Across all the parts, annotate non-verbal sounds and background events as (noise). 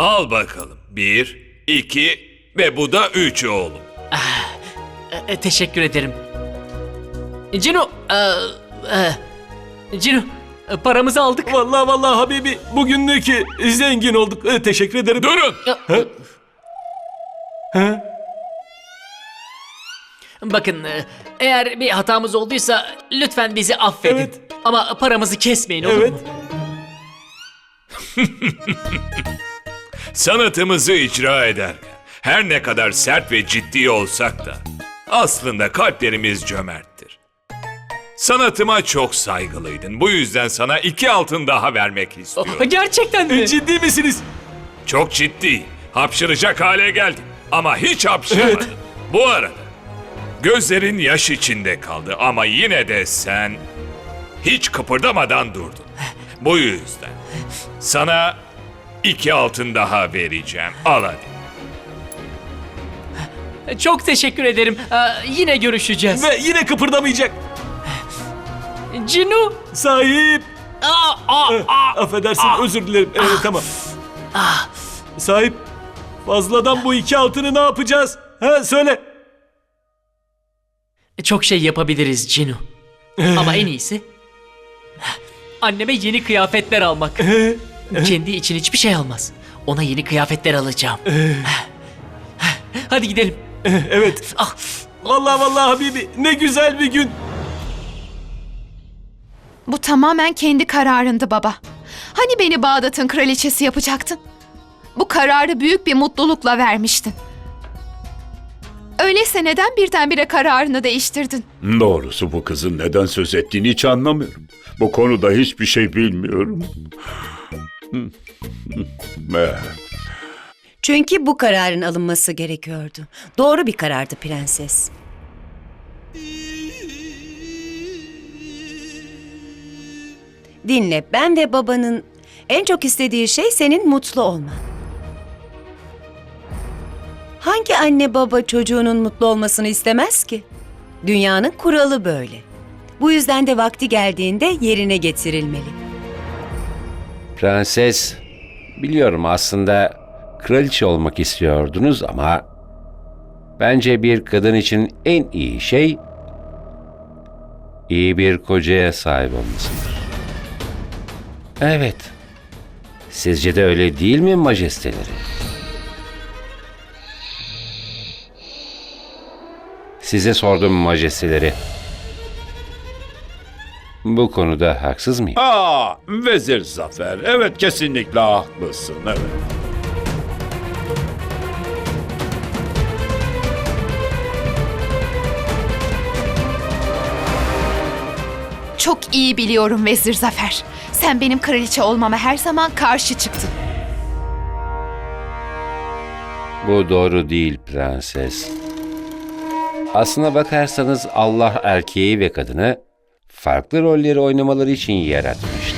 Al bakalım. Bir, iki ve bu da üç oğlum. E, e, teşekkür ederim. Cino, e, e, Cino, e, paramızı aldık. Vallahi vallahi Habibi bugünlük zengin olduk. Ee, teşekkür ederim. Durun! Ha? Bakın, e, eğer bir hatamız olduysa lütfen bizi affedin. Evet. Ama paramızı kesmeyin olur Evet. mu? (laughs) Sanatımızı icra ederken her ne kadar sert ve ciddi olsak da aslında kalplerimiz cömerttir. Sanatıma çok saygılıydın. Bu yüzden sana iki altın daha vermek istiyorum. Gerçekten mi? Ee, Ciddi misiniz? Çok ciddi. Hapşıracak hale geldin. Ama hiç hapşırmadın. Evet. Bu arada gözlerin yaş içinde kaldı ama yine de sen hiç kıpırdamadan durdun. Bu yüzden sana iki altın daha vereceğim. Al hadi. Çok teşekkür ederim. E, yine görüşeceğiz. Ve yine kıpırdamayacak. Cino. Sahip. Aa, aa, Ee, aa. Affedersin özür dilerim. Ee, tamam. Sahip. Fazladan bu iki altını ne yapacağız? Ha söyle. Çok şey yapabiliriz Cino. Ama en iyisi anneme yeni kıyafetler almak. (laughs) Kendi için hiçbir şey almaz. Ona yeni kıyafetler alacağım. (sighs) Hadi gidelim. evet. Ah, Vallahi vallahi Habibi ne güzel bir gün. Bu tamamen kendi kararındı baba. Hani beni Bağdat'ın kraliçesi yapacaktın? Bu kararı büyük bir mutlulukla vermiştin. Öyleyse neden birdenbire kararını değiştirdin? Doğrusu bu kızın neden söz ettiğini hiç anlamıyorum. Bu konuda hiçbir şey bilmiyorum. Çünkü bu kararın alınması gerekiyordu. Doğru bir karardı prenses. Dinle, ben ve babanın en çok istediği şey senin mutlu olman. Hangi anne baba çocuğunun mutlu olmasını istemez ki? Dünyanın kuralı böyle. Bu yüzden de vakti geldiğinde yerine getirilmeli. Prenses, biliyorum aslında kraliçe olmak istiyordunuz ama bence bir kadın için en iyi şey iyi bir kocaya sahip olmasıdır. Evet. Sizce de öyle değil mi majesteleri? Size sordum majesteleri. Bu konuda haksız mıyım? Aa, Vezir Zafer. Evet kesinlikle haklısın. Evet. Çok iyi biliyorum Vezir Zafer. Sen benim kraliçe olmama her zaman karşı çıktın. Bu doğru değil prenses. Aslına bakarsanız Allah erkeği ve kadını farklı rolleri oynamaları için yaratmıştır.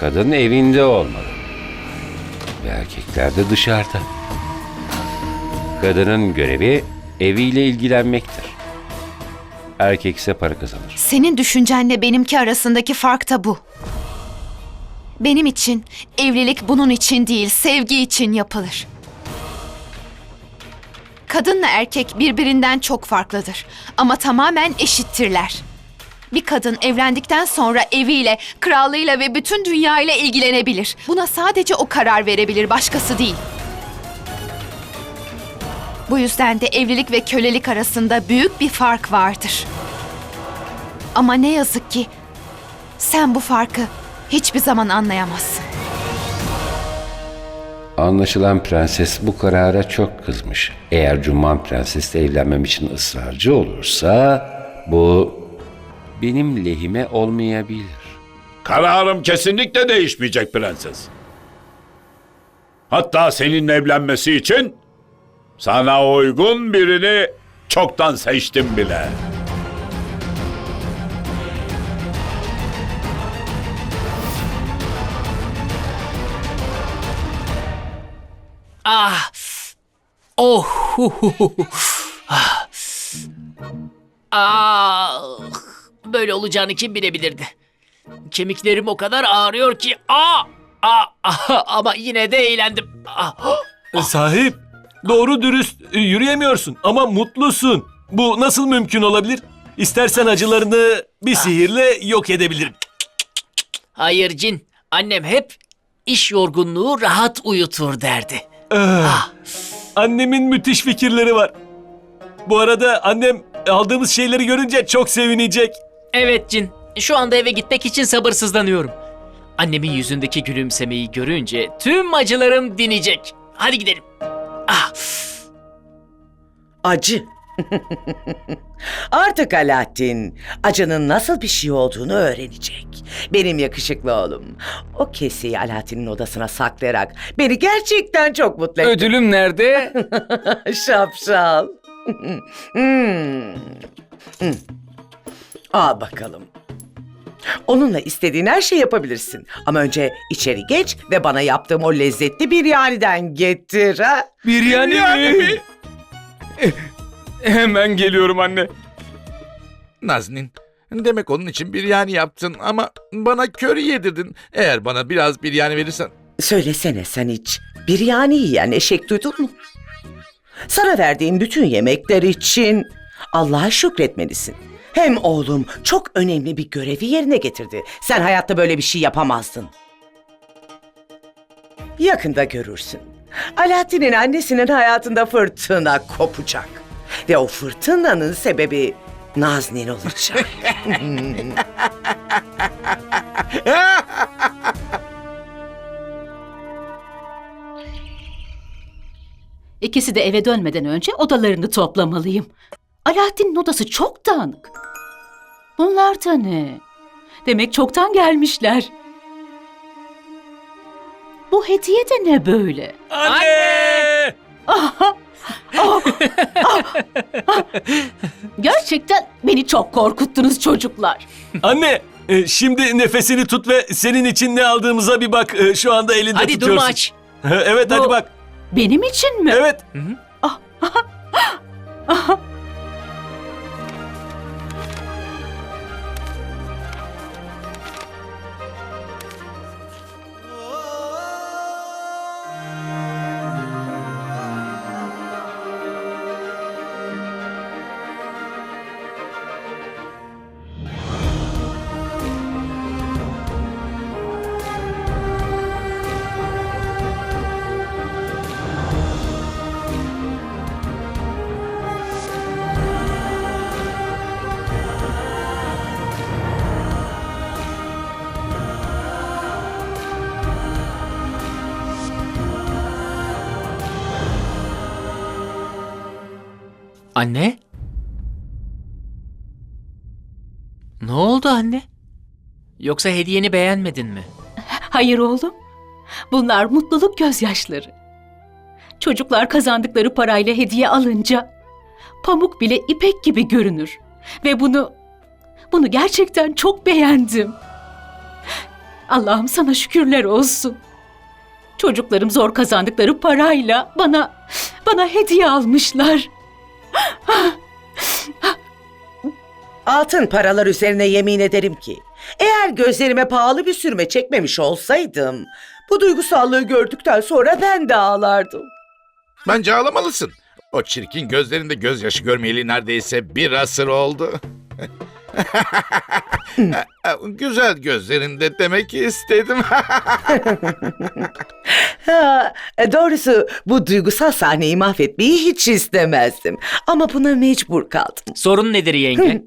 Kadın evinde olmalı. Ve erkekler de dışarıda. Kadının görevi eviyle ilgilenmektir. Erkek ise para kazanır. Senin düşüncenle benimki arasındaki fark da bu. Benim için evlilik bunun için değil, sevgi için yapılır. Kadınla erkek birbirinden çok farklıdır ama tamamen eşittirler. Bir kadın evlendikten sonra eviyle, krallığıyla ve bütün dünyayla ilgilenebilir. Buna sadece o karar verebilir, başkası değil. Bu yüzden de evlilik ve kölelik arasında büyük bir fark vardır. Ama ne yazık ki sen bu farkı hiçbir zaman anlayamazsın. Anlaşılan prenses bu karara çok kızmış. Eğer Cumman prensesle evlenmem için ısrarcı olursa bu benim lehime olmayabilir. Kararım kesinlikle değişmeyecek prenses. Hatta seninle evlenmesi için sana uygun birini çoktan seçtim bile. ah. Oh. hu, hu, hu, hu. Ah. Ah. Böyle olacağını kim bilebilirdi? Kemiklerim o kadar ağrıyor ki. Aa, ah, ama yine de eğlendim. E, Sahip, doğru dürüst e, yürüyemiyorsun ama mutlusun. Bu nasıl mümkün olabilir? İstersen acılarını bir sihirle yok edebilirim. Hayır cin. Annem hep iş yorgunluğu rahat uyutur derdi. Ah, Annemin müthiş fikirleri var. Bu arada annem aldığımız şeyleri görünce çok sevinecek. Evet cin. Şu anda eve gitmek için sabırsızlanıyorum. Annemin yüzündeki gülümsemeyi görünce tüm acılarım dinecek. Hadi gidelim. Ah, Acı. (laughs) Artık Alaaddin acının nasıl bir şey olduğunu öğrenecek. Benim yakışıklı oğlum. O keseyi Alaaddin'in odasına saklayarak beni gerçekten çok mutlu etti. Ödülüm nerede? (laughs) Şapşal. (laughs) Hmm. Hmm. Al bakalım. Onunla istediğin her şeyi yapabilirsin. Ama önce içeri geç ve bana yaptığım o lezzetli biryaniden getir ha. Biryani, Yani mi? mi? Hemen geliyorum anne. Naznin, demek onun için biryani yaptın ama bana köri yedirdin. Eğer bana biraz biryani verirsen... Söylesene sen hiç. Biryani yiyen eşek duydun mu? Sana verdiğim bütün yemekler için Allah'a şükretmelisin. Hem oğlum çok önemli bir görevi yerine getirdi. Sen hayatta böyle bir şey yapamazdın. Yakında görürsün. Alaaddin'in annesinin hayatında fırtına kopacak. Ve o fırtınanın sebebi Naznin olacak. (laughs) İkisi de eve dönmeden önce odalarını toplamalıyım. Alaaddin'in odası çok dağınık. Bunlar da ne? Demek çoktan gelmişler. Bu hediye de ne böyle? Anne! Gerçekten beni çok korkuttunuz çocuklar. Anne, e, şimdi nefesini tut ve senin için ne aldığımıza bir bak. E, Şu anda elinde hadi tutuyorsun. durma aç. evet hadi Bu- bak. Benim için mi? Evet. Anne? Ne oldu anne? Yoksa hediyeni beğenmedin mi? Hayır oğlum. Bunlar mutluluk gözyaşları. Çocuklar kazandıkları parayla hediye alınca pamuk bile ipek gibi görünür. Ve bunu bunu gerçekten çok beğendim. Allah'ım sana şükürler olsun. Çocuklarım zor kazandıkları parayla bana bana hediye almışlar. Altın paralar üzerine yemin ederim ki eğer gözlerime pahalı bir sürme çekmemiş olsaydım bu duygusallığı gördükten sonra ben de ağlardım. Bence ağlamalısın. O çirkin gözlerinde gözyaşı görmeyeli neredeyse bir asır oldu. (laughs) (laughs) Güzel gözlerinde demek istedim. (laughs) Ha, e, doğrusu bu duygusal sahneyi mahvetmeyi hiç istemezdim. Ama buna mecbur kaldım. Sorun nedir yenge?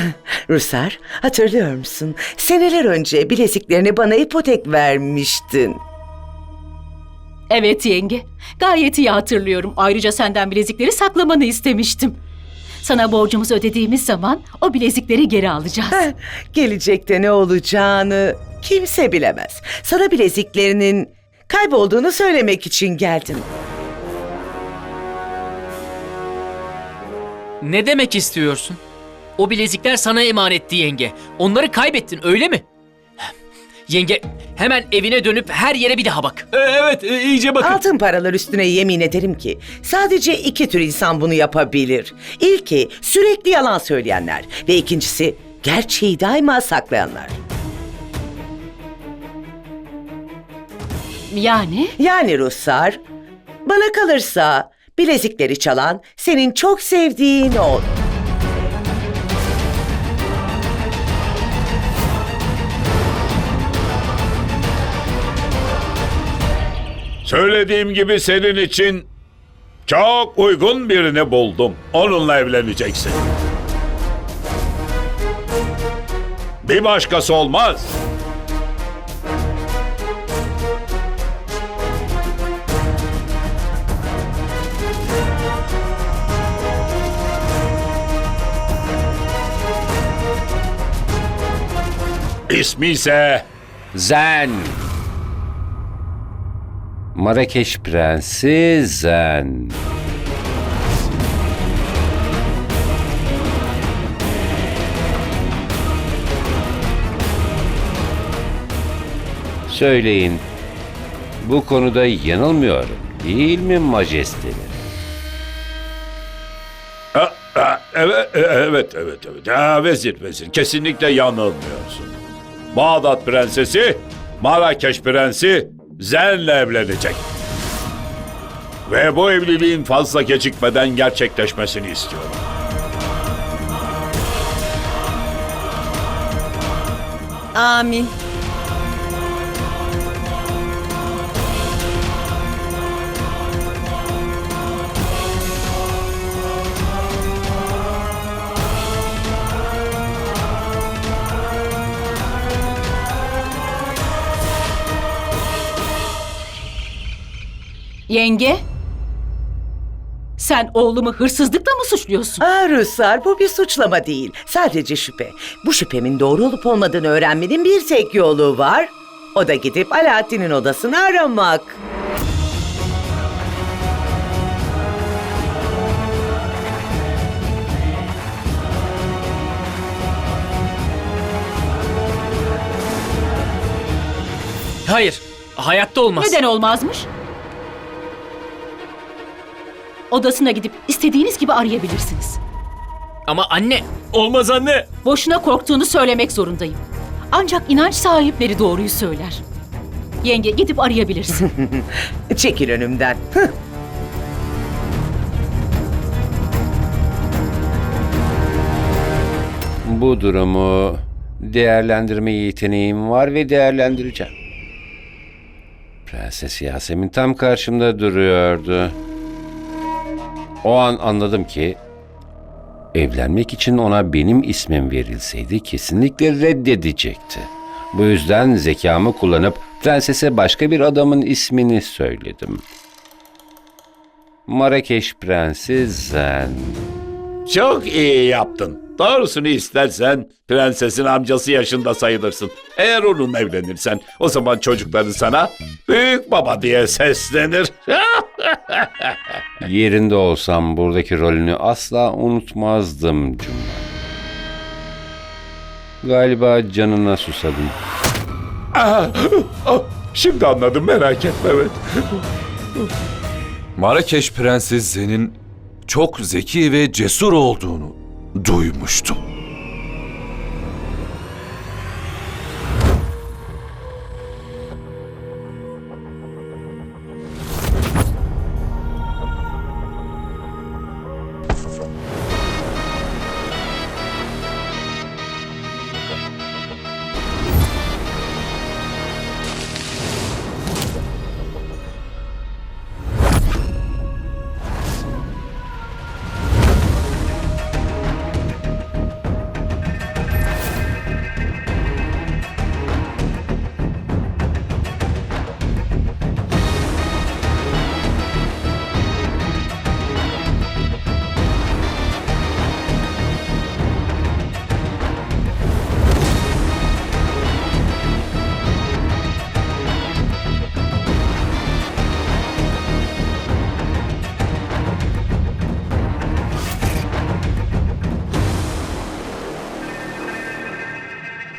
(laughs) Rusar, hatırlıyor musun? Seneler önce bileziklerini bana ipotek vermiştin. Evet yenge. Gayet iyi hatırlıyorum. Ayrıca senden bilezikleri saklamanı istemiştim. Sana borcumuzu ödediğimiz zaman o bilezikleri geri alacağız. Heh, Gelecekte ne olacağını kimse bilemez. Sana bileziklerinin kaybolduğunu söylemek için geldim. ne demek istiyorsun? O bilezikler sana emanetti yenge. Onları kaybettin öyle mi? Yenge hemen evine dönüp her yere bir daha bak. E, evet, e, iyice bakın. Altın paralar üstüne yemin ederim ki sadece iki tür insan bunu yapabilir. İlki sürekli yalan söyleyenler ve ikincisi gerçeği daima saklayanlar. Yani? Yani Ruslar, bana kalırsa bilezikleri çalan senin çok sevdiğin oğul. Söylediğim gibi senin için çok uygun birini buldum. Onunla evleneceksin. Bir başkası olmaz. İsmi ise Zen. Marrakeş Prensi Zen. Söyleyin, bu konuda yanılmıyorum değil mi majesteleri? Evet, evet, evet, evet. Ha, vezir, vezir. Kesinlikle yanılmıyorsun. Bağdat prensesi, Marrakeş prensi Zen'le evlenecek. Ve bu evliliğin fazla gecikmeden gerçekleşmesini istiyorum. Amin. Yenge? Sen oğlumu hırsızlıkla mı suçluyorsun? Ah Ruslar bu bir suçlama değil. Sadece şüphe. Bu şüphemin doğru olup olmadığını öğrenmenin bir tek yolu var. O da gidip Alaaddin'in odasını aramak. Hayır, hayatta olmaz. Neden olmazmış? Odasına gidip istediğiniz gibi arayabilirsiniz. Ama anne, Olmaz anne. Boşuna korktuğunu söylemek zorundayım. Ancak inanç sahipleri doğruyu söyler. Yenge gidip arayabilirsin. (laughs) Çekil önümden. Hıh. Bu durumu değerlendirme yeteneğim var ve değerlendireceğim. Prenses Yasemin tam karşımda duruyordu. O an anladım ki evlenmek için ona benim ismim verilseydi kesinlikle reddedecekti. Bu yüzden zekamı kullanıp prensese başka bir adamın ismini söyledim. Marrakeş Prensi Zen. Çok iyi yaptın. Doğrusunu istersen prensesin amcası yaşında sayılırsın. Eğer onunla evlenirsen o zaman çocukları sana büyük baba diye seslenir. (laughs) Yerinde olsam buradaki rolünü asla unutmazdım Cuma. Galiba canına susadım. Ah, ah, Şimdi anladım merak etme evet. Marrakeş Prensi Zen'in çok zeki ve cesur olduğunu duymuştum.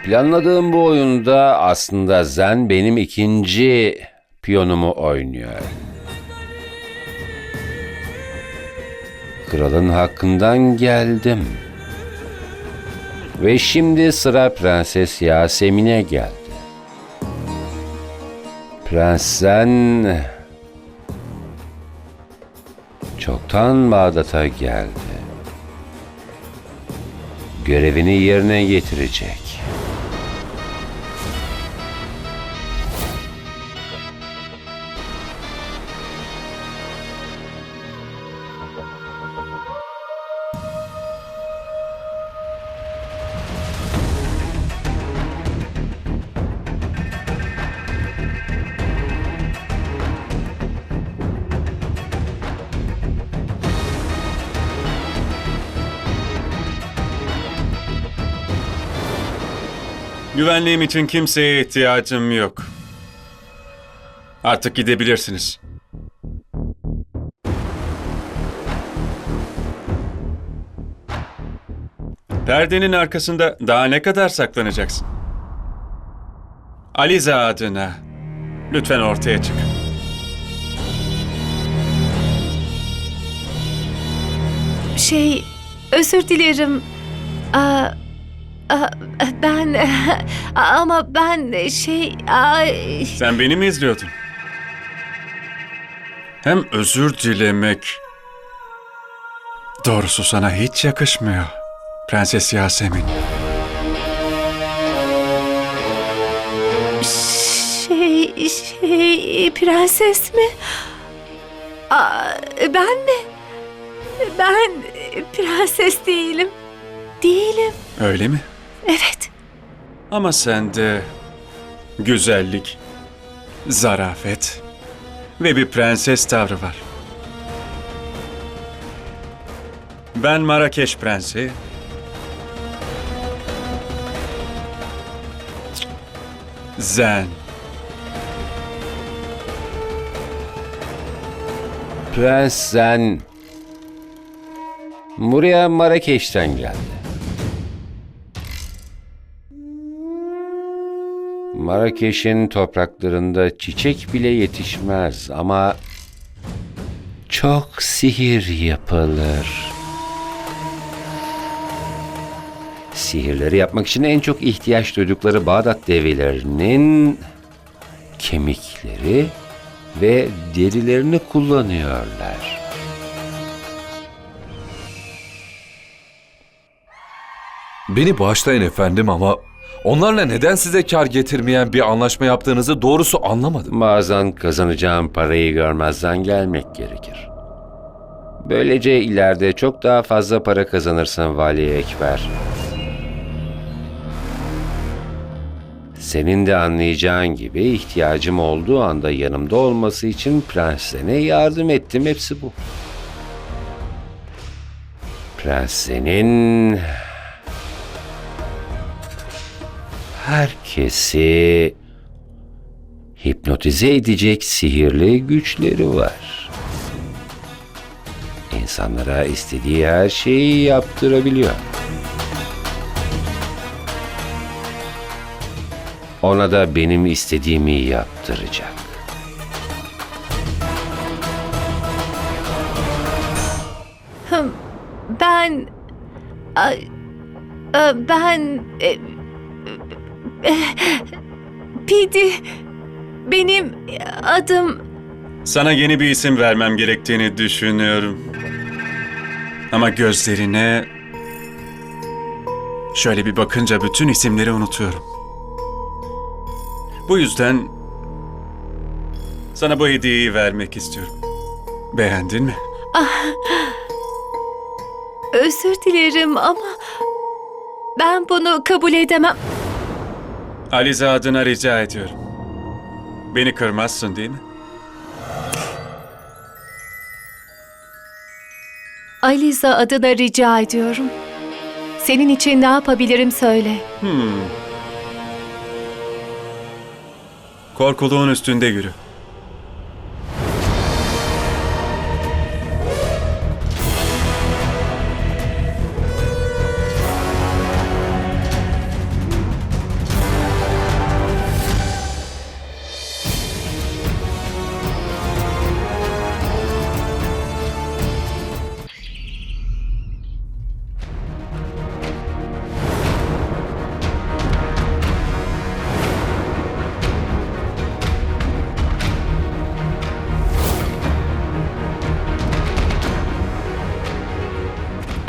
Planladığım bu oyunda aslında Zen benim ikinci piyonumu oynuyor. Kralın hakkından geldim. Ve şimdi sıra Prenses Yasemin'e geldi. Prensen çoktan Bağdat'a geldi. Görevini yerine getirecek. Güvenliğim için kimseye ihtiyacım yok. Artık gidebilirsiniz. Perdenin arkasında daha ne kadar saklanacaksın? Aliza adına lütfen ortaya çık. Şey, özür dilerim. Aa, ben ama ben şey ay, Sen beni mi izliyordun? Hem özür dilemek doğrusu sana hiç yakışmıyor. Prenses Yasemin. şey şey prenses mi? Aa, ben mi? Ben prenses değilim. Değilim. Öyle mi? Evet. Ama sende güzellik, zarafet ve bir prenses tavrı var. Ben Marrakeş prensi. Zen. Prensen buraya Marrakeş'ten geldi. Marrakeş'in topraklarında çiçek bile yetişmez ama çok sihir yapılır. Sihirleri yapmak için en çok ihtiyaç duydukları Bağdat develerinin kemikleri ve derilerini kullanıyorlar. Beni bağışlayın efendim ama onlarla neden size kar getirmeyen bir anlaşma yaptığınızı doğrusu anlamadım. Bazen kazanacağın parayı görmezden gelmek gerekir. Böylece ileride çok daha fazla para kazanırsın Vali Ekber. Senin de anlayacağın gibi ihtiyacım olduğu anda yanımda olması için prensene yardım ettim. Hepsi bu. Prensenin herkesi hipnotize edecek sihirli güçleri var. İnsanlara istediği her şeyi yaptırabiliyor. Ona da benim istediğimi yaptıracak. Ben e, ben e, Pidi benim adım Sana yeni bir isim vermem gerektiğini düşünüyorum. Ama gözlerine şöyle bir bakınca bütün isimleri unutuyorum. Bu yüzden sana bu hediyeyi vermek istiyorum. Beğendin mi? özür dilerim ama ben bunu kabul edemem. Alize adına rica ediyorum. Beni kırmazsın değil mi? Aliza adına rica ediyorum. Senin için ne yapabilirim söyle. Hmm. Korkuluğun üstünde yürü.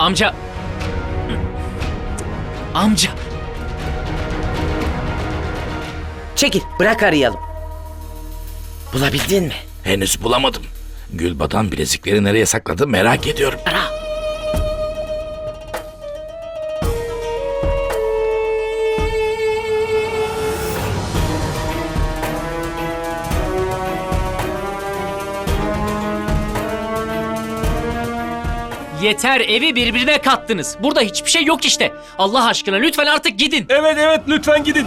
Amca. Amca. Çekil, bırak arayalım. Bulabildin mi? Henüz bulamadım. Gülbadan bilezikleri nereye sakladı merak ediyorum. Yeter evi birbirine kattınız. Burada hiçbir şey yok işte. Allah aşkına lütfen artık gidin. Evet evet lütfen gidin.